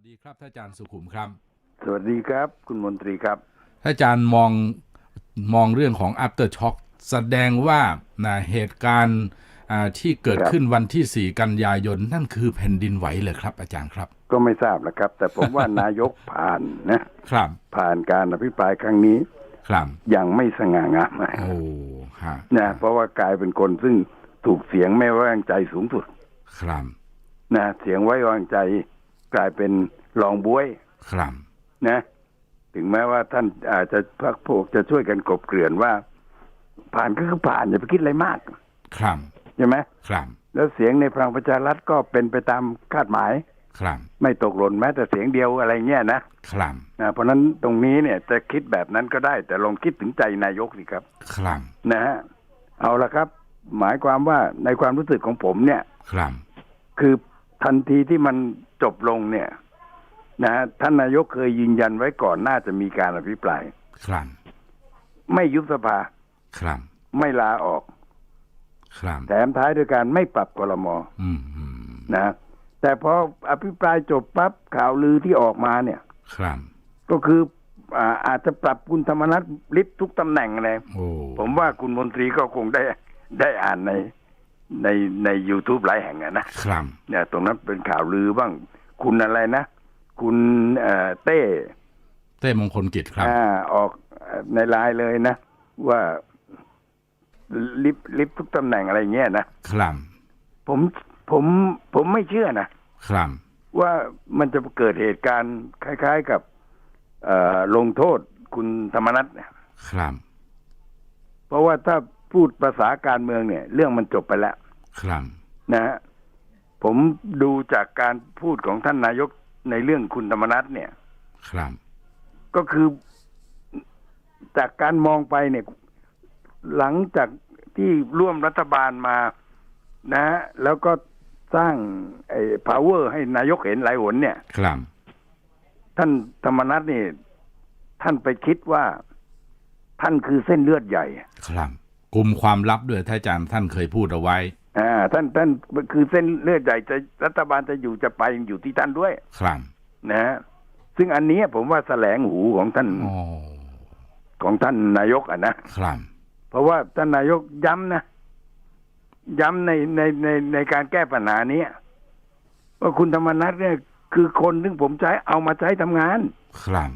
วัสดีครับท่านอาจารย์สุขุมครับ สวัสดีครับ คุณมนตรีครับท่านอาจารย์มองมองเรื่องของ after shock แสดงว่านะเหตุการณ์อ่าที่เกิดครับขึ้นวันที่ 4 กันยายน นั่นคือแผ่นดินไหวเลยครับ อาจารย์ครับ ก็ไม่ทราบนะครับ แต่ผมว่านายกผ่านนะครับ ผ่านการอภิปรายครั้งนี้ ครับอย่างไม่สง่างามโอ้ฮะนะเพราะว่ากลายเป็นคนซึ่งถูกเสียงไม่ไว้วางใจสูงสุด ครับนะเสียงไว้วางใจ กลายเป็นรองบ้วยครับนะ ถึงแม้ว่าท่านอาจจะพักพวกจะช่วยกันกลบเกลื่อนว่า ผ่านก็คือผ่านอย่าไปคิดอะไรมาก ครับใช่ไหมครับ แล้วเสียงในพลังประชารัฐก็เป็นไปตามคาดหมาย ครับ ไม่ตกหล่นแม้แต่เสียงเดียวอะไรเงี้ยนะครับนะเพราะฉะนั้นตรงนี้เนี่ยจะคิดแบบนั้นก็ได้ แต่ลองคิดถึงใจนายกสิครับ ครับนะฮะเอาละครับ หมายความว่าในความรู้สึกของผมเนี่ย ครับ คือทันทีที่มัน จบลงเนี่ยนะฮะท่านนายกเคยยืนยันไว้ก่อนน่าจะมีการอภิปราย ครับ ไม่ยุบสภา ครับ ไม่ลาออก ครับแถมท้ายด้วยการไม่ปรับกรมอืมอืมนะ แต่พออภิปรายจบปั๊บข่าวลือที่ออกมาเนี่ย ครับ ก็คืออ่าอาจจะปรับคุณธรรมนัฐลิฟต์ทุกตำแหน่งเลยโอ้ผมว่าคุณมนตรีก็คงได้ได้อ่านใน ในใน YouTube หลายแห่งอะนะครับเนี่ยตรงนั้นเป็นข่าวลือบ้าง คุณอะไรนะ คุณเอ่อเต้ เต้มงคลกิจครับอ่าออกในไลน์เลยนะ ว่าลิฟต์ลิฟต์ทุกตำแหน่งอะไรเงี้ยนะครับผมผมผมไม่เชื่อนะครับว่ามันจะเกิดเหตุการณ์คล้าย ๆกับเอ่อลงโทษคุณธรรมนัฐเนี่ยครับ เพราะว่าถ้า พูดภาษาการเมืองเนี่ย เรื่องมันจบไปแล้ว ครับนะฮะผมดูจากการพูดของท่านนายกในเรื่องคุณธรรมนัฐเนี่ย ครับ ก็คือจากการมองไปเนี่ย หลังจากที่ร่วมรัฐบาลมานะฮะแล้วก็สร้างไอ้ power ให้นายกเห็นหลายหนเนี่ย ครับ ท่านธรรมนัฐนี่ ท่านไปคิดว่า ท่านคือเส้นเลือดใหญ่ ครับ กลุ่มความลับด้วยท่านอาจารย์ท่านเคยพูดเอาไว้อ่าท่านท่านคือเส้นเลือดใหญ่จะรัฐบาลจะอยู่จะไปอยู่ที่ท่านด้วย ครับนะฮะซึ่งอันเนี้ยผมว่าแสลงหูของท่านโอ้ของท่านนายกอะนะครับเพราะว่าท่านนายกย้ำนะย้ำในในในในการแก้ปัญหาเนี้ยว่าคุณธรรมนัฐเนี่ย คือคนซึ่งผมใช้เอามาใช้ทำงาน ครับ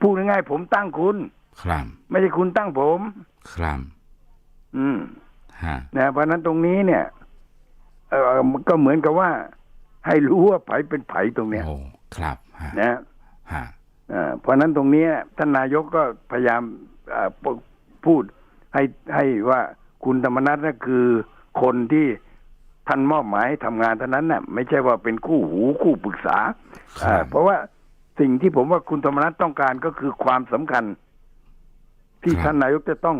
พูดง่ายๆผมตั้งคุณ ครับ ไม่ใช่คุณตั้งผม ครับ อืมฮะนะเพราะฉะนั้นตรงนี้เนี่ยเออมันก็เหมือนกับว่า ให้รู้ว่าไผเป็นไผตรงเนี้ยโอ้ครับฮะนะฮะเอ่อเพราะฉะนั้นตรงนี้ท่านนายกก็พยายามเอ่อปพูดให้ให้ว่าคุณธรรมนัฐนั่นคือคนที่ท่านมอบหมายให้ทำงานเท่านั้นน่ะ ไม่ใช่ว่าเป็นคู่หูคู่ปรึกษาครัเอ่อบเพราะว่าสิ่งที่ผมว่าคุณธรรมนัฐต้องการก็คือความสำคัญ ที่ท่านนายกจะต้อง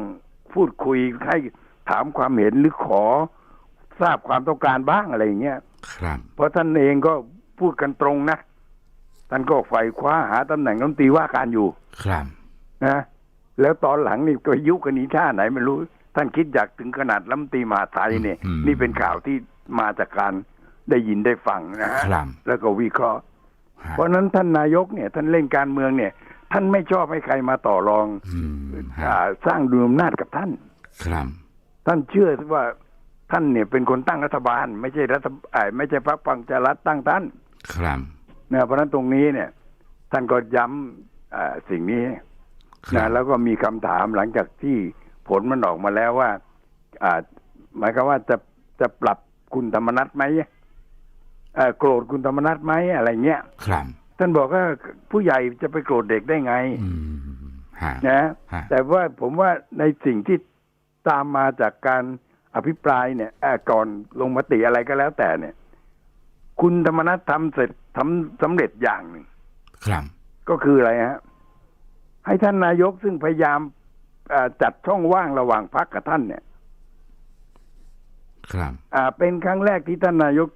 พูดคุยให้ถามความเห็นหรือขอทราบความต้องการบ้างอะไรอย่างเงี้ยครับ เพราะท่านเองก็พูดกันตรงนะท่านก็ไฟคว้าหาตำแหน่งรัฐมนตรีว่าการอยู่ ครับนะแล้วตอนหลังนี่ก็ยุกันนี้ท่าไหนไม่รู้ ท่านคิดอยากถึงขนาดรัฐมนตรีมหาดไทยเนี่ยอืมนี่เป็นข่าวที่มาจากการได้ยินได้ฟังนะฮะครับแล้วก็วิเคราะห์ฮะเพราะฉะนั้นท่านนายกเนี่ย ท่านเล่นการเมืองเนี่ย ท่านไม่ชอบให้ใครมาต่อรองอืมฮะอาสร้างดูอำนาจกับท่าน ครับ ท่านเชื่อว่าท่านเนี่ยเป็นคนตั้งรัฐบาล ไม่ใช่รัฐเอ่อไม่ใช่พรรคปังจารัฐตั้งท่าน ครับนะเพราะฉะนั้นตรงนี้เนี่ย ท่านก็ย้ำอ่าสิ่งนี้ครันะบแล้วก็มีคำถามหลังจากที่ผลมันออกมาแล้วว่าอ่าหมายความว่าจะจะปรับคุณธรรมนัฐไหมเอ่อโกรธคุณธรรมนัฐไหมอะไรเงี้ย ครับ ท่านบอกว่าผู้ใหญ่จะไปโกรธเด็กได้ไงอืมฮะนะฮะแต่ว่าผมว่าในสิ่งที่ตามมาจากการอภิปรายเนี่ยเอ่อก่อนลงมติอะไรก็แล้วแต่เนี่ย คุณธรรมนัฐทำเสร็จทำสำเร็จอย่างหนึ่งครับ ก็คืออะไรฮะให้ท่านนายกซึ่งพยายามเอ่อจัดช่องว่างระหว่างพักกับท่านเนี่ย ครับ อ่า เป็นครั้งแรกที่ท่านนายก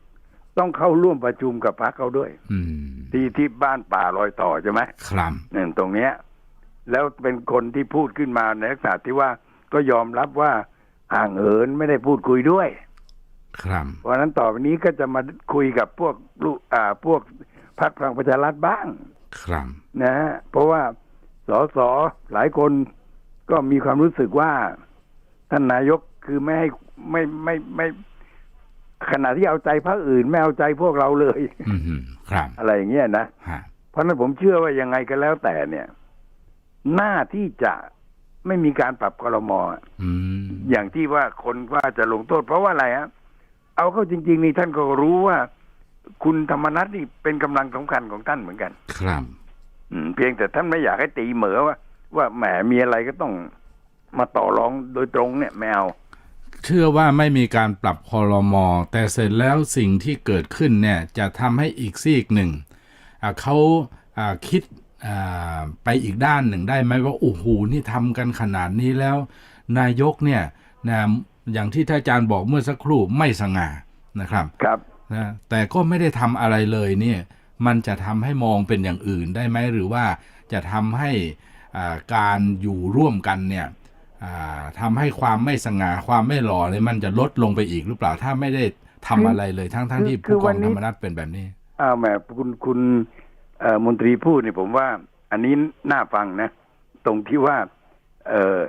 ต้องเข้าร่วมประชุมกับพักเขาด้วยอืมที่ที่บ้านป่าลอยต่อใช่ไหมครับเนี่ยตรงเนี้ย แล้วเป็นคนที่พูดขึ้นมาในลักษณะที่ว่าก็ยอมรับว่าห่างเหินไม่ได้พูดคุยด้วย ครับเพราะฉะนั้นต่อไปนี้ก็จะมาคุยกับพวกลูกอ่าพวกพรรคพลังประชารัฐบ้าง ครับนะฮะเพราะว่าสสหลายคนก็มีความรู้สึกว่าท่านนายกคือไม่ให้ไม่ไม่ไม่ ขณะที่เอาใจพรรคอื่นไม่เอาใจพวกเราเลยอืมครับ อะไรอย่างเงี้ยนะฮะเพราะฉะนั้นผมเชื่อว่ายังไงก็แล้วแต่เนี่ย หน้าที่จะไม่มีการปรับครมออืมอย่างที่ว่าคนว่าจะลงโทษเพราะว่าอะไรฮะเอาเข้าจริง ๆ นี่ท่านก็รู้ว่า คุณธรรมนัฐนี่เป็นกำลังสำคัญของท่านเหมือนกัน ครับอืมเพียงแต่ท่านไม่อยากให้ตีเหมือว่าว่าแหมมีอะไรก็ต้องมาต่อรองโดยตรงเนี่ยไม่เอา เชื่อว่าไม่มีการปรับคอรมอแต่เสร็จแล้วสิ่งที่เกิดขึ้นเนี่ยจะทำให้อีกซีกหนึ่งอ่าเขาอ่าคิดอ่าไปอีกด้านหนึ่งได้ไหมว่าโอ้โหนี่ทำกันขนาดนี้แล้ว นายกเนี่ยนะอย่างที่ท่านอาจารย์บอกเมื่อสักครู่ไม่สง่านะครับครับนะแต่ก็ไม่ได้ทำอะไรเลยเนี่ยมันจะทำให้มองเป็นอย่างอื่นได้ไหมหรือว่าจะทำให้อ่าการอยู่ร่วมกันเนี่ย อ่าทำให้ความไม่สง่าความไม่หล่อเลยมันจะลดลงไปอีกหรือเปล่าถ้าไม่ได้ทำอะไรเลยทั้งทั้งๆที่คือผู้กวัองนนี้ธรรมนัฐเป็นแบบนี้อ้าวแหมคุณคุณเอ่อมนตรีพูดเนี่ยผมว่า อันนี้น่าฟังนะ ตรงที่ว่าเอ่อ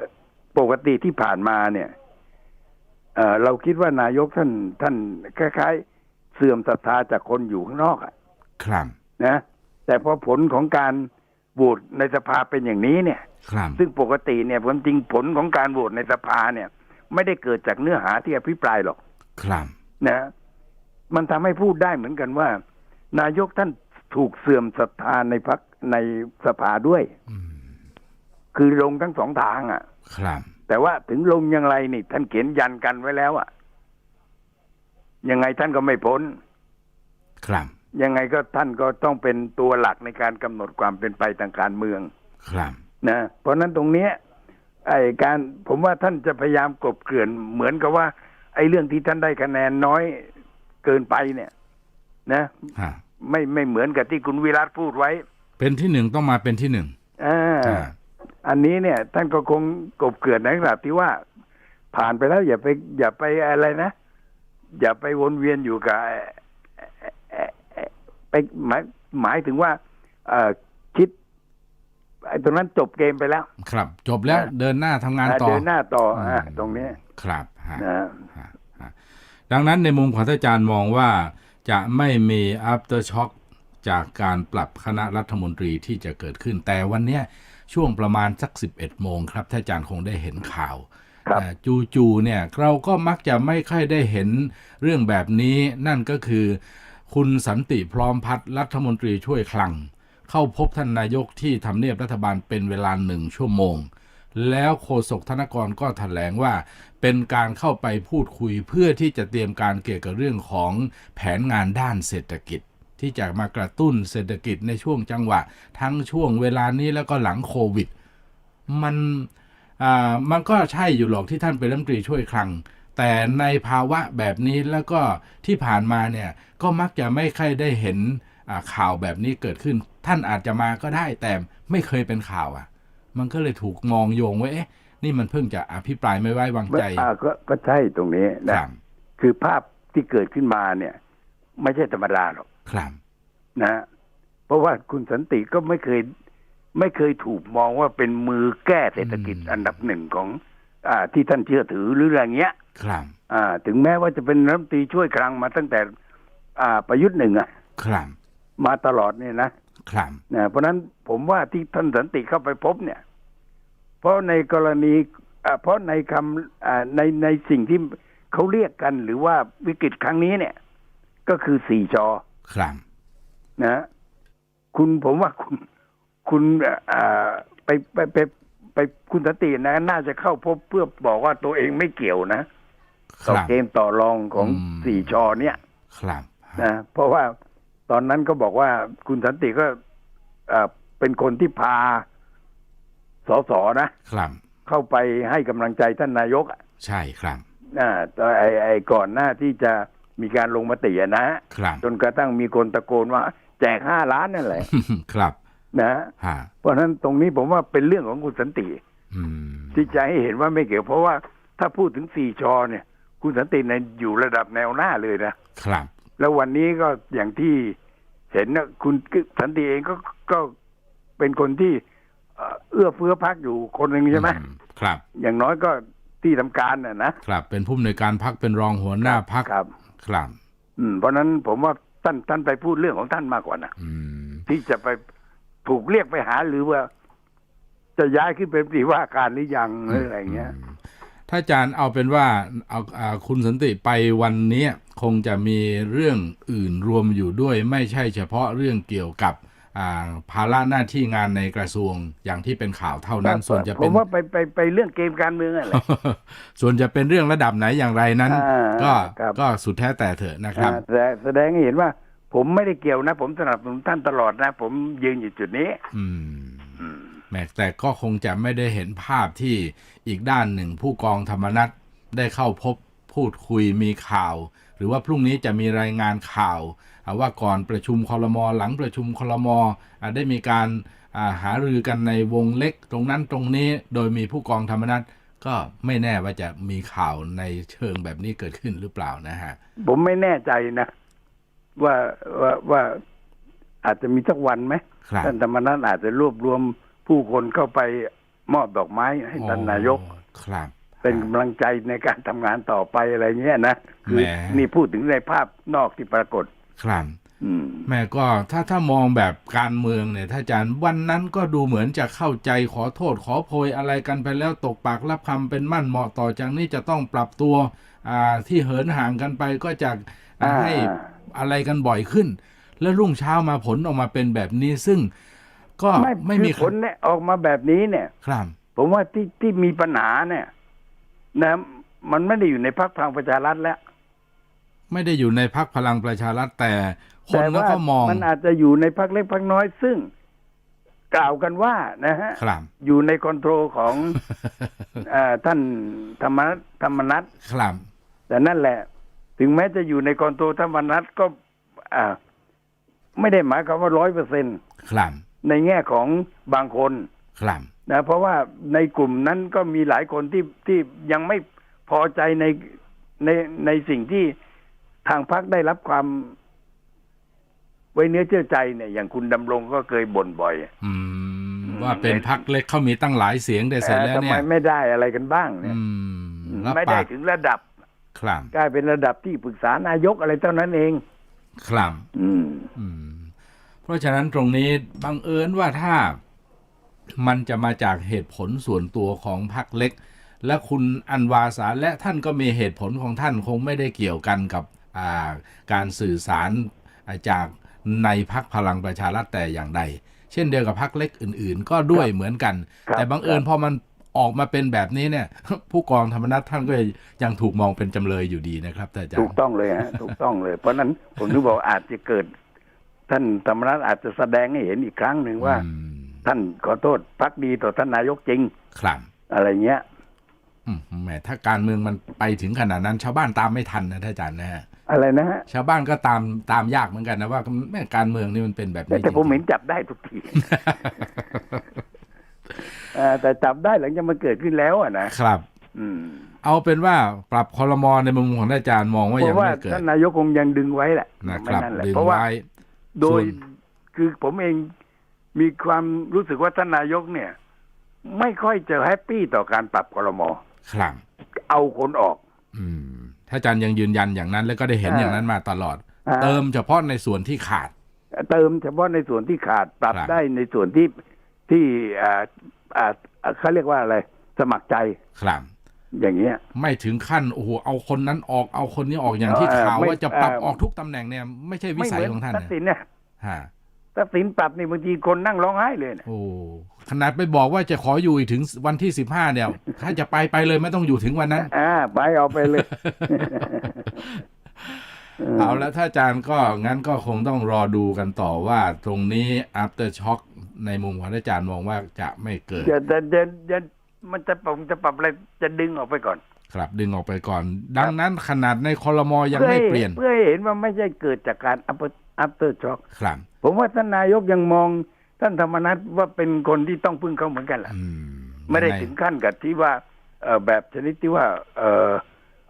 ปกติที่ผ่านมาเนี่ยเอ่อเราคิดว่านายกท่านท่านคล้ายๆ เสื่อมศรัทธาจากคนอยู่ข้างนอกอะครับนะ แต่พอผลของการ โหวตในสภาเป็นอย่างนี้เนี่ย ครับ ซึ่งปกติเนี่ยความจริงผลของการโหวตในสภาเนี่ย ไม่ได้เกิดจากเนื้อหาที่อภิปรายหรอกครับ นะ มันทำให้พูดได้เหมือนกันว่า นายกท่านถูกเสื่อมศรัทธาในพักในสภาด้วย อืม คือลงทั้งสองทางอะ ครับ แต่ว่าถึงลงอยังไรนี่ ท่านเขียนยันกันไว้แล้วอะยังไงท่านก็ไม่พ้น ครับ ยังไงก็ท่านก็ต้องเป็นตัวหลักในการกำหนดความเป็นไปทางการเมือง ครับนะเพราะฉะนั้นตรงเนี้ยไอ้การผมว่าท่านจะพยายามกลบเกลื่อนเหมือนกับว่า ไอ้เรื่องที่ท่านได้คะแนนน้อยเกินไปเนี่ย นะฮะไม่ไม่เหมือนกับที่คุณวิรัตพูดไว้ เป็นที่หนึ่งต้องมาเป็นที่หนึ่งอ่าอ่าอันนี้เนี่ย ท่านก็คงกลบเกลื่อนในระดับที่ว่า ผ่านไปแล้วอย่าไป อย่าไปอะไรนะ อย่าไปวนเวียนอยู่กับเอ่อเอ่อเอ่อ ไปหมายหมายถึงว่าเอ่อคิดไอ้ตรงนั้นจบเกมไปแล้ว ครับ จบแล้วอ่าเดินหน้าทำงานต่อเดินหน้าต่ออ่าอืมตรงนี้ครับฮะนะฮะฮะดังนั้นในมุมของท่านอาจารย์มองว่าจะไม่มี after shock จากการปรับคณะรัฐมนตรีที่จะเกิดขึ้น แต่วันเนี้ยช่วงประมาณสัก 11 โมงครับท่านอาจารย์คงได้เห็นข่าวครับเอ่อจู่ๆเนี่ยเราก็มักจะไม่ค่อยได้เห็นเรื่องแบบนี้ นั่นก็คือ คุณสันติพร้อมพัฒน์รัฐมนตรีช่วยคลัง เข้าพบท่านนายกที่ทำเนียบรัฐบาลเป็นเวลาหนึ่งชั่วโมง แล้วโฆษกธนกรก็ถแถลงว่า เป็นการเข้าไปพูดคุยเพื่อที่จะเตรียมการเกี่ยวกับเรื่องของแผนงานด้านเศรษฐกิจ ที่จะมากระตุ้นเศรษฐกิจในช่วงจังหวะ ทั้งช่วงเวลานี้แล้วก็หลังโควิด มันอ่ามันก็ใช่อยู่หรอกที่ท่านเป็นรัฐมนตรีช่วยคลัง แต่ในภาวะแบบนี้แล้วก็ที่ผ่านมาเนี่ยก็มักจะไม่ค่อยได้เห็นอ่าข่าวแบบนี้เกิดขึ้น ท่านอาจจะมาก็ได้แต่ไม่เคยเป็นข่าวอะ มันก็เลยถูกมองโยงว่าเอ๊ะนี่มันเพิ่งจะอภิปรายไม่ไว้วางใจอ่าก็ก็ใช่ตรงนี้คนะรับคือภาพที่เกิดขึ้นมาเนี่ย ไม่ใช่ธรรมดาหรอกครับนะ เพราะว่าคุณสันติก็ไม่เคย ไม่เคยถูกมองว่าเป็นมือแก้เศรษฐกิจอืมอันดับหนึ่งของ อ่าที่ท่านเชื่อถือหรืออะไรเงี้ย ครับ อ่า ถึงแม้ว่าจะเป็นรัฐมนตรีช่วยคลังมาตั้งแต่ อ่า ประยุทธ์หนึ่งอะครับ มาตลอดเนี่ยนะครับนะเพราะฉะนั้นผมว่าที่ท่านสันติเข้าไปพบเนี่ย เพราะในกรณีอ่าเพราะในคำอ่าในในสิ่งที่เขาเรียกกันหรือว่าวิกฤตครั้งนี้เนี่ย ก็คือสี่จอครับนะ คุณผมว่าคุณคุณอ่าไปไปไปไปคุณสันตินะ น่าจะเข้าพบเพื่อบอกว่าตัวเองไม่เกี่ยวนะค ต่อรับเกมต่อรองของอืมสี่จอเนี่ยครับนะเพราะว่าตอนนั้นก็บอกว่าคุณสันติก็เอ่อเป็นคนที่พาสสนะครับเข้าไปให้กำลังใจท่านนายกอะใช่ครับนะตอนไอ้ไอ้ก่อนหน้าที่จะมีการลงมติอะนะครับจนกระทั่งมีคนตะโกนว่า แจกห้าล้านนั่นแหละครับนะฮะเพราะฉะนั้นตรงนี้ผมว่าเป็นเรื่องของคุณสันติอืมที่จะให้เห็นว่าไม่เกี่ยวเพราะว่าถ้าพูดถึงสี่ชอเนี่ย คุณสันติในยอยู่ระดับแนวหน้าเลยนะครับ แล้ววันนี้ก็อย่างที่เห็นนะคุณสันติเองก็ก็เป็นคนที่เอ่อเอื้อเฟื้อพักอยู่คนหนึ่งใช่ไหมอืครับ อย่างน้อยก็ที่ทำการน่ะนะครับ เป็นผู้อำนวยการพักเป็นรองหัวหน้าพักครับครับ อืม เพราะฉะนั้นผมว่าท่านท่านไปพูดเรื่องของท่านมากกว่านะอืมที่จะไปถูกเรียกไปหาหรือว่า จะย้ายขึ้นเป็นปฏิว่าการหรือยังหรืออะไรเงี้ยม ถ้าอาจารย์เอาเป็นว่าเอาอ่าคุณสันติไปวันเนี้ยคงจะมีเรื่องอื่นรวมอยู่ด้วยไม่ใช่เฉพาะเรื่องเกี่ยวกับอ่าภาระหน้าที่งานในกระทรวงอย่างที่เป็นข่าวเท่านั้น ส่วนจะผเป็นมว่าไปไปไปเรื่องเกมการเมืองอะไรส่วนจะเป็นเรื่องระดับไหนอย่างไรนั้นอ่าก็ครับก็สุดแท้แต่เถอะนะครับอ่าแต่แสดงให้เห็นว่า ผมไม่ได้เกี่ยวนะ ผมสนับสนุนท่านตลอดนะ ผมยืนอยู่จุดนี้ อืมอืม แหม้แต่ก็คงจะไม่ได้เห็นภาพที่อีกด้านหนึ่งผู้กองธรรมนัฐได้เข้าพบพูดคุยมีข่าว หรือว่าพรุ่งนี้จะมีรายงานข่าวอ่าว่าก่อนประชุมคอรมอหลังประชุมคอรมอ่าได้มีการอ่าหารือกันในวงเล็กตรงนั้นตรงนี้โดยมีผู้กองธรรมนัฐก็ไม่แน่ว่าจะมีข่าวในเชิงแบบนี้เกิดขึ้นหรือเปล่านะฮะ ผมไม่แน่ใจนะ ว่าว่าว่าอาจจะมีสักวันไหมครับท่านธรรมนัฐอาจจะรวบรวม ผู้คนเข้าไปมอบดอกไม้ให้ท่านนายกอ๋อครับ เป็นกำลังใจในการทำงานต่อไปอะไรเงี้ยนะคืแหม นี่พูดถึงในภาพนอกที่ปรากฏ ครับอืม แม่ก็ถ้าถ้ามองแบบการเมืองเนี่ย ถ้าอาจารย์วันนั้นก็ดูเหมือนจะเข้าใจขอโทษขอโพยอะไรกันไปแล้วตกปากรับคำเป็นมั่นเหมาะต่อจากนี้จะต้องปรับตัวอ่าที่เหินห่างกันไปก็จะอ่าอ่าให้อะไรกันบ่อยขึ้น แล้วรุ่งเช้ามาผลออกมาเป็นแบบนี้ซึ่ง ก็ไม่ไม่มีคือผลเนี่ยออกมาแบบนี้เนี่ย ครับ ผมว่าที่ที่มีปัญหาเนี่ยนะมันไม่ได้อยู่ในพรรคพลังประชารัฐแล้ว ไม่ได้อยู่ในพักพลังประชารัฐแต่คนแต่ก็ว่าก็มองมันอาจจะอยู่ในพรรคเล็กพรรคน้อยซึ่งกล่าวกันว่านะฮะครับอยู่ในคอนโทรลของเออท่านธรรมนัฐธรรมนัฐครับแต่นั่นแหละ ถึงแม้จะอยู่ในคอนโทรลธรรมนัฐก็อ่าไม่ได้หมายความว่าร้อยเปอร์เซ็นครับ ในแง่ของบางคนครับนะเพราะว่าในกลุ่มนั้นก็มีหลายคนที่ที่ยังไม่พอใจในในในสิ่งที่ทางพรรคได้รับความ ไว้เนื้อเชื่อใจเนี่ย อย่างคุณดำรงก็เคยบ่นบ่อยอืมว่าเป็นพักเล็กเขามีตั้งหลายเสียงแต่เสร็จแล้วทำเนี่ไมยไม่ได้อะไรกันบ้างเนี่ยอืมรับไม่ปาได้กถึงระดับครับกลายเป็นระดับที่ปรึกษานายกอะไรเท่านั้นเอง ครับ อืมอืม เพราะฉะนั้นตรงนี้บังเอิญว่าถ้ามันจะมาจากเหตุผลส่วนตัวของพรรคเล็ก และคุณอันวาสาและท่านก็มีเหตุผลของท่านคงไม่ได้เกี่ยวกันกับอ่าการสื่อสารอ่าจากในพักพลังประชารัฐแต่อย่างใด เช่นเดียวกับพักเล็กอื่น ๆ ก็ด้วยเหมือนกันครับแต่บังเอิญพอมันออกมาเป็นแบบนี้เนี่ย ผู้กองธรรมนัฐท่านก็ยังถูกมองเป็นจำเลยอยู่ดีนะครับแต่อาจารถูกย์ต้องเลยฮะถูกต้องเลย เพราะฉะนั้นผมถึงบอกอาจจะเกิด ท่านธรรมนัฐอาจจะแสดงให้เห็นอีกครั้งหนึ่งว่าอืมท่านขอโทษพักดีต่อท่านนายกจริง ครับ อะไรเงี้ยอืมแหมถ้าการเมืองมันไปถึงขนาดนั้น ชาวบ้านตามไม่ทันนะท่านอาจารย์นะฮะอะไรนะฮะชาวบ้านก็ตามตามยากเหมือนกันนะว่าแม่การเมืองนี่มันเป็นแบบแต่นี้แต่ผมจริงๆเห็นจับได้ทุกทีเอ่อแต่จับได้หลังจากมันเกิดขึ้นแล้วอะนะครับ อืม เอาเป็นว่าปรับคอรมอในมุมของท่านอาจารย์มองว่าเพยังราะว่าไม่เกิดท่านนายกคงยังดึงไว้แหละนะครับไม่นั่นแหละดึงเพราะว่าไว้ โดยส่วนคือผมเองมีความรู้สึกว่าท่านนายกเนี่ย ไม่ค่อยจะแฮปปี้ต่อการปรับครมครับ เอาคนออก อืม ถ้าอาจารย์ยังยืนยันอย่างนั้น แล้วก็ได้เห็นอ่าอย่างนั้นมาตลอดอ่าเติมเฉพาะในส่วนที่ขาด เติมเฉพาะในส่วนที่ขาดปรับครับได้ในส่วนที่ที่อ่าอ่าอ่าเขาเรียกว่าอะไร สมัครใจครับ อย่างเงี้ย ไม่ถึงขั้นโอ้โหเอาคนนั้นออกเอาคนนี้ออกอย่างที่เอ่อข่าวไม่ว่าจะปรับเอ่อออกทุกตำแหน่งเนี่ยไม่ใช่วิไม่สัเหยมือนของท่านทักนะษิณเนี่ยฮะทักษิณปรับนี่บางทีคนนั่งร้องไห้เลยเนี่ยโอ้ขนาดไปบอกว่าจะขออยู่อีกถึงวันที่สิบห้าเนี่ย ถ้าจะไปไปเลยไม่ต้องอยู่ถึงวันนั้นอ่าไปเอาไปเลย เอาแล้วถ้าอาจารย์ก็งั้นก็คงต้องรอดูกันต่อว่าตรงนี้ after shock ในมุมของอาจารย์มองว่าจะไม่เกิดจะจะจะจะ มันจะปรับจะปรับอะไรจะดึงออกไปก่อน ครับดึงออกไปก่อน ดังนั้นขนาดในคอรมอยังพื่อไม่ให้เปลี่ยน เพื่อให้เห็นว่าไม่ใช่เกิดจากการ after after shock ครับผมว่าท่านนายกยังมองท่านธรรมนัฐว่าเป็นคนที่ต้องพึ่งเขาเหมือนกันแหละอืมไม่ได้ในถึงขั้นกับที่ว่าเออแบบชนิดที่ว่า เออ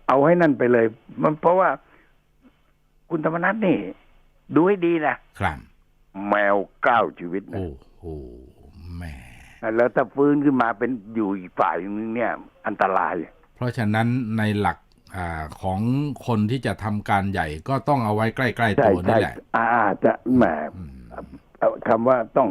เอาให้นั่นไปเลย มันเพราะว่าคุณธรรมนัฐนี่ ดูให้ดีนะครับ แมวเก้าชีวิตนะโอ้โหแหม แล้วถ้าฟื้นขึ้นมาเป็นอยู่อีกฝ่ายนึงเนี่ย อันตราย เพราะฉะนั้นในหลักอาของคนที่จะทำการใหญ่ก็ต้องเอาไว้ใกล้ๆใช่ตัวนี่ใช่แหละอาจจะแหมอืมเอาคำว่าต้อง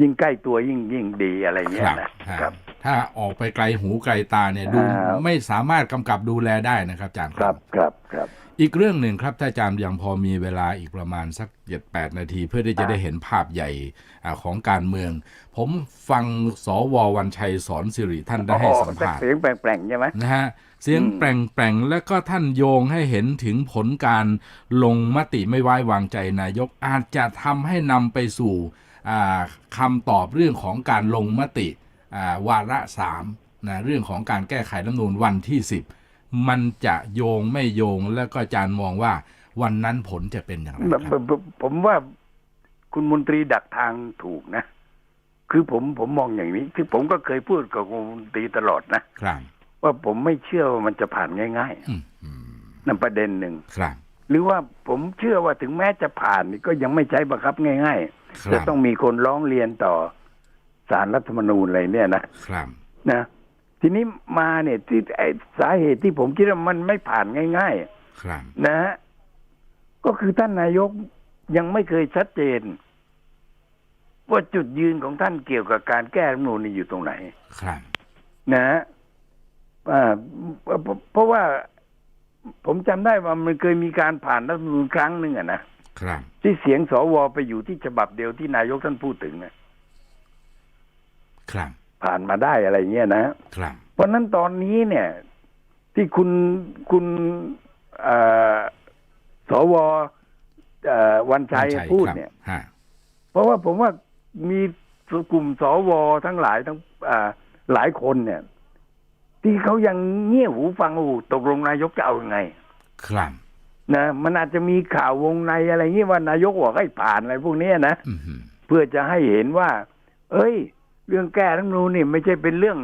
ยิ่งใกล้ตัวยิ่งยิ่งดีอะไรคเงี้ยรับนะฮะครับ ถ้าออกไปไกลหูไกลตาเนี่ยดูอ่าไม่สามารถกำกับดูแลได้นะครับอาจารย์ครับครับครับ อีกเรื่องหนึ่งครับถ้าอาจารย์ยังพอมีเวลาอีกประมาณสักเจ็ดแปดนาทีเพื่อที่จะได้เห็นภาพใหญ่อาของการเมือง ผมฟังสววันชัยสอนสิริท่านได้ให้สัมภาษณ์เสียงแปลงๆใช่ไหมนะฮะเสียงอืมแปลงๆแล้วก็ท่านโยงให้เห็นถึงผลการลงมติไม่ไว้วางใจนายกอาจจะทำให้นำไปสู่อ่าคำตอบเรื่องของการลงมติอ่าวาระสามนะเรื่องของการแก้ไขรัฐธรรมนูญวันที่10 มันจะโยงไม่โยงแล้วก็อาจารย์มองว่า วันนั้นผลจะเป็นอย่างไรแบบครับผมผมว่าคุณมนตรีดักทางถูกนะ คือผมผมมองอย่างนี้ คือผมก็เคยพูดกับคุณมนตรีตลอดนะครับว่าผมไม่เชื่อว่ามันจะผ่านง่ายอืมอืมๆนั่นประเด็นหนึ่งครับ หรือว่าผมเชื่อว่าถึงแม้จะผ่านนี่ก็ยังไม่ใช้บังคับง่ายคๆจะรับต้องมีคนร้องเรียนต่อสารรัฐธรรมนูญอะไรเนี่ยนะครับนะ ทีนี้มาเนี่ยที่ไอ้สาเหตุที่ผมคิดว่ามันไม่ผ่านง่ายครับๆนะฮะก็คือท่านนายกยังไม่เคยชัดเจน ว่าจุดยืนของท่านเกี่ยวกับการแก้รัฐธรรมนูญนี่อยู่ตรงไหน ครับ นะฮะอ่าเพราะเพราะว่าผมจำได้ว่ามันเคยมีการผ่านรัฐธรรมนูญครั้งหนึ่งอะนะครับ ที่เสียงสวไปอยู่ที่ฉบับเดียวที่นายกท่านพูดถึงอะครับ ผ่านมาได้อะไรเงี้ยนะครับเพราะฉะนั้นตอนนี้เนี่ย ที่คุณคุณเอ่อสวเอ่อวันชัยวันพูดครับเนี่ยฮะเพราะว่าผมว่ามีกลุ่มสวทั้งหลายทั้งอ่าหลายคนเนี่ย ที่เขายังเงี่ยหูฟังโอ้ตกลงนายกจะเอาอยัางไง ครับนะมันอาจจะมีข่าววงในอะไรเงี้ยว่านายกบอกให้ผ่านอะไรพวกเนี้ยนะอืมฮึเพื่อจะให้เห็นว่า เอ้ย เรื่องแก้รัฐธรรมนูญนี่ไม่ใช่เป็นเรื่อง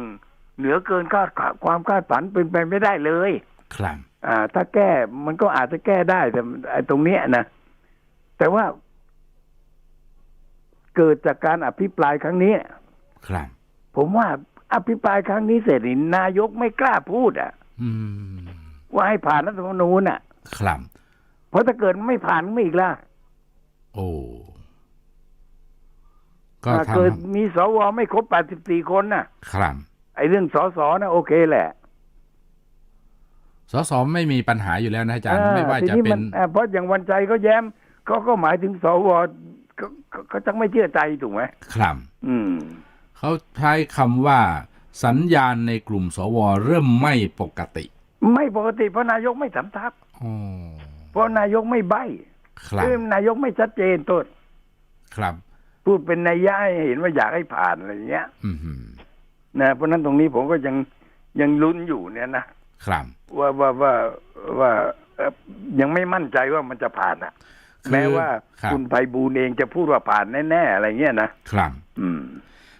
เหนือเกินคาดความคาดฝันเป็นไปไม่ได้เลย ครับ อ่า ถ้าแก้มันก็อาจจะแก้ได้แต่ไอ้ตรงเนี้ยนะแต่ว่า เกิดจากการอภิปรายครั้งนี้ครับ ผมว่าอภิปรายครั้งนี้เสร็จนี่นายกไม่กล้าพูดอะอืมว่าให้ผ่านรัฐธรรมนูญอะ ครับ เพราะถ้าเกิดไม่ผ่านไม่อีกล่ะ โอ้ ก็อ่าทำเกิดมีสวไม่ครบ84คนน่ะ ครับไอ้เรื่องสสนะโอเคแหละสสไม่มีปัญหาอยู่แล้วนะอาจารย์อ่ไม่ว่าทีจะนี้เป็มันอ่าเพราะอย่างวันใจเขาแย้มเขาก็หมายถึงสวเขาเขาเขาจังไม่เชื่อใจถูกไหมครับอืมเขาใช้คำว่า สัญญาณในกลุ่มสวเริ่มไม่ปกติ ไม่ปกติเพราะนายกไม่สำทับอ๋อเพราะนายกไม่ใบครับเอ้ยนายกไม่ชัดเจนต้นครับ พูดเป็นนัยยะให้เห็นว่าอยากให้ผ่านอะไรอย่างเงี้ยอืมฮึนะเพราะฉะนั้นตรงนี้ผมก็ยังยังลุ้นอยู่เนี่ยนะครับว่าว่าว่าว่าเอ่อยังไม่มั่นใจว่ามันจะผ่านอะคือแม้ว่าครับคุณไพบูลย์เองจะพูดว่าผ่านแน่ๆอะไรเงี้ยนะครับ อืม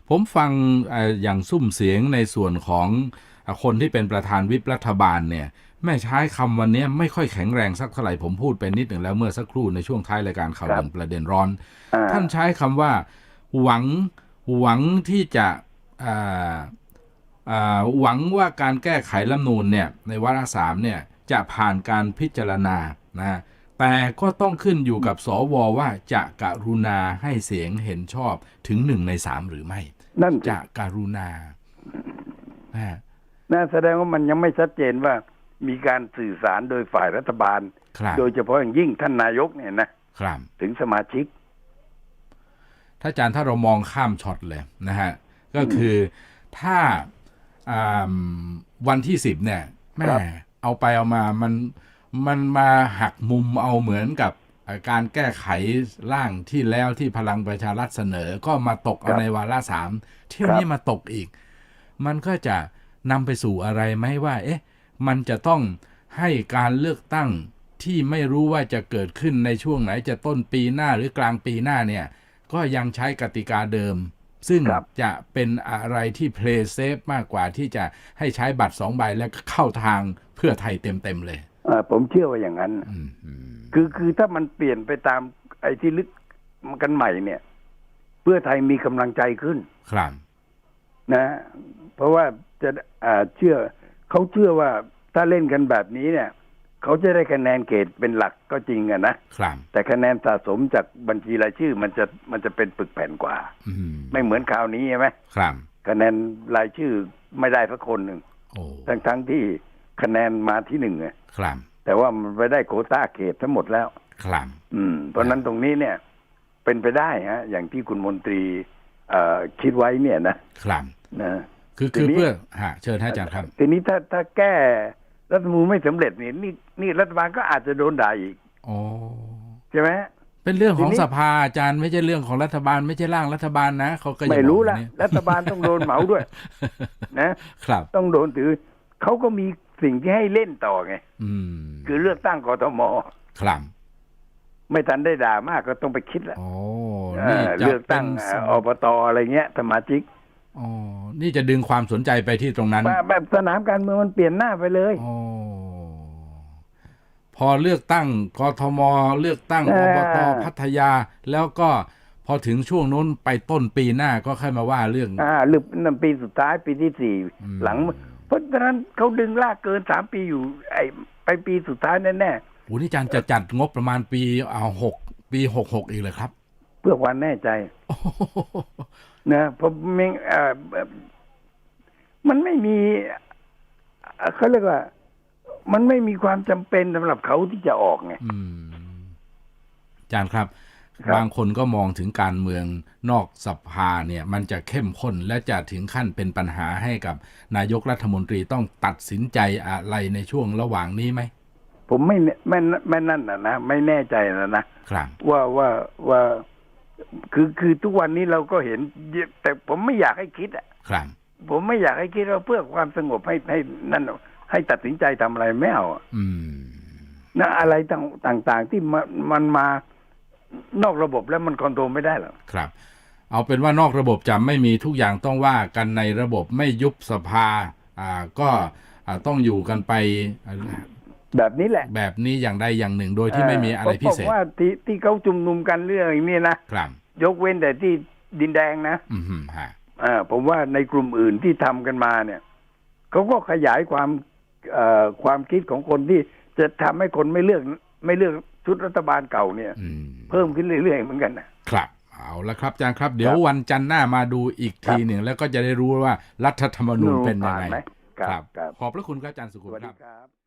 ผมฟังเอ่ออย่างซุ่มเสียงในส่วนของเอ่อคนที่เป็นประธานวิปรัฐบาลเนี่ย แม่ใช้คำวันนี้ไม่ค่อยแข็งแรงสักเท่าไหร่ผมพูดไปนิดหนึ่งแล้วเมื่อสักครู่ในช่วงท้ายรายการข่าวครับด่วนประเด็นร้อนอ่าท่านใช้คำว่า หวังหวังที่จะอ่าอ่าหวังว่าการแก้ไขรัฐธรรมนูญเนี่ยในวาระสามเนี่ยจะผ่านการพิจารณานะแต่ก็ต้องขึ้นอยู่กับสวว่าจะกรุณาให้เสียงเห็นชอบถึงหนึ่งในสามหรือไม่ นั่นจะกรุณานะน่าแสดงว่ามันยังไม่ชัดเจนว่า มีการสื่อสารโดยฝ่ายรัฐบาลครับโดยเฉพาะอย่างยิ่งท่านนายกเนี่ยนะครับถึงสมาชิก ถ้าอาจารย์ถ้าเรามองข้ามช็อตเลยนะฮะ ก็คือถ้าอ่าวันที่สิบเนี่ยแม่ครับเอาไปเอามามันมันมาหักมุมเอาเหมือนกับเอ่อการแก้ไขร่างที่แล้วที่พลังประชารัฐเสนอ ก็มาตกเอาในวาระสามเที่ยวนี้มาตกอีก มันก็จะนำไปสู่อะไรไหมว่า เอ๊ะ มันจะต้องให้การเลือกตั้งที่ไม่รู้ว่าจะเกิดขึ้นในช่วงไหนจะต้นปีหน้าหรือกลางปีหน้าเนี่ย ก็ยังใช้กติกาเดิม ซึ่งครับจะเป็นอะไรที่ play safe มากกว่าที่จะให้ใช้บัตรสองใบแล้วเข้าทางเพื่อไทยเต็มๆเลยอ่าผมเชื่อว่าอย่างนั้นอืมอืมคือคือถ้ามันเปลี่ยนไปตามไอ้ที่ลึกกันใหม่เนี่ย เพื่อไทยมีกำลังใจขึ้น ครับ นะ เพราะว่าจะอ่าเชื่อเขาเชื่อว่า ถ้าเล่นกันแบบนี้เนี่ย เขาจะได้คะแนนเกตเป็นหลักก็จริงอะนะครับแต่คะแนนสะสมจากบัญชีรายชื่อมันจะมันจะเป็นปึกแผ่นกว่าอืมไม่เหมือนคราวนี้ใช่ไหมครับคะแนนรายชื่อไม่ได้สักคนหนึ่งโอ้ทั้งทั้งๆที่คะแนนมาที่หนึ่งอะครับแต่ว่ามันไปได้โควต้าเขตทั้งหมดแล้วครับอืม เพราะฉะนั้นตรงนี้เนี่ย เป็นไปได้ฮะ อย่างที่คุณมนตรีเอ่อคิดไว้เนี่ยนะครับนะคือทีคือนี้เพื่อฮะเชิญท่านอาจารย์ครับ ทีนี้ถ้าถ้าแก้ รัฐธรรมนูลไม่สำเร็จนี่นี่นี่รัฐบาลก็อาจจะโดนด่าอีกอ๋อใช่ไหมเป็นเรื่องของทีนี้สภาอาจารย์ไม่ใช่เรื่องของรัฐบาล ไม่ใช่ร่างรัฐบาลนะเขาก็อย่าไม่รู้บอกละอย่างนี้รัฐบาลต้องโดนเหมาด้วย นะครับ ต้องโดนถือเขาก็มีสิ่งที่ให้เล่นต่อไงอืมคือเลือกตั้งกทมครับไม่ทันได้ด่ามากก็ต้องไปคิดแล้วโอ้เอนี่อจะเลือกตั้งเป็นเอ่ออบตอะไรเงี้ยสมาชิก อ๋อ นี่จะดึงความสนใจไปที่ตรงนั้นแบบแบบสนามการเมืองมันเปลี่ยนหน้าไปเลยอ๋อพอเลือกตั้งกทมเลือกตั้งเอออบตพัทยา แล้วก็พอถึงช่วงโน้นไปต้นปีหน้าก็ค่อยมาว่าเรื่อง อ่าหรือนั่นปีสุดท้ายปีที่สี่อืมหลัง เพราะฉะนั้นเขาดึงลากเกินสามปีอยู่ ไอ้ไปปีสุดท้ายแน่โอ้นี่อาจารย์จะจัดงบประมาณปีเอาหกปีหกหกอีกเลยครับๆ เพื่อความแน่ใจนะเพราะไม่เอ่อมันไม่มีเอ่อเขาเรียกว่า มันไม่มีความจำเป็นสำหรับเขาที่จะออกไงอืมอาจารย์ครับครับบางคนก็มองถึงการเมืองนอกสภาเนี่ย มันจะเข้มข้นและจะถึงขั้นเป็นปัญหาให้กับ นายกรัฐมนตรีต้องตัดสินใจอะไรในช่วงระหว่างนี้ไหม ผมไม่แน่ไม่ไม่นั่นนะนะไม่แน่ใจนะนะครับว่าว่าว่า คือคือทุกวันนี้เราก็เห็น แต่ผมไม่อยากให้คิดอะครับผมไม่อยากให้คิดว่าเพื่อความสงบให้ให้นั่นให้ตัดสินใจทำอะไรไม่เอาอะอืมนะอะไรต่างต่างๆที่มันมันมานอกระบบแล้วมันคอนโทรลไม่ได้หรอกครับ เอาเป็นว่านอกระบบจะไม่มีทุกอย่างต้องว่ากันในระบบไม่ยุบสภา อ่าก็อ่าต้องอยู่กันไปอ่า แบบนี้แหละ แบบนี้อย่างใดอย่างหนึ่งโดยที่ไม่มีอะไรพิเศผมษว่าที่ที่เขาชุมนุมกันเรื่องอย่างนี้นะครับ ยกเว้นแต่ที่ดินแดงนะ อืมฮึฮะอ่าผมว่าในกลุ่มอื่นที่ทำกันมาเนี่ยเขาก็ขยายความเอ่อความคิดของคนที่จะทำให้คนไม่เลือกไม่เลือกชุดรัฐบาลเก่าเนี่ยอืมเพิ่มขึ้นเรื่อยๆเหมือนกันนะครับเอาละครับอาจารย์ครับ เดี๋ยววันจันทร์หน้ามาดูอีกทีหนึ่งแล้วก็จะได้รู้ว่ารัฐธรรมนูญเป็นยังผ่านไงไหมครับครับ ขอบพระคุณครับอาจารย์สุสขุมวัสคดีรับครับ